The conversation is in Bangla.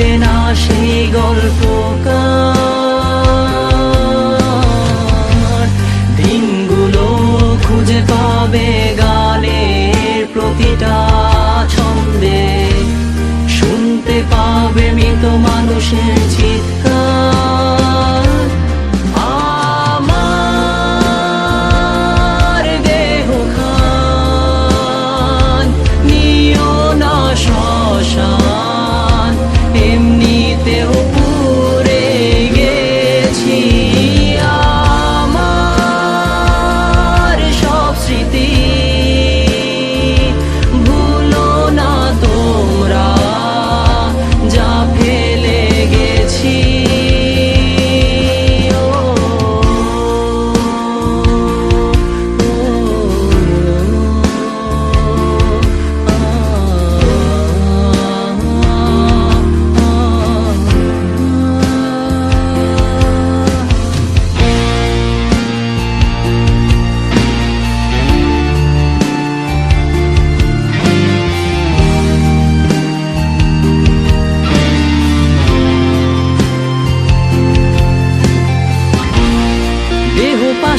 পাবে না সেই গল্পকার দিনগুলো খুঁজে পাবে গানের প্রতিটা ছন্দে। শুনতে পাবে মৃত মানুষের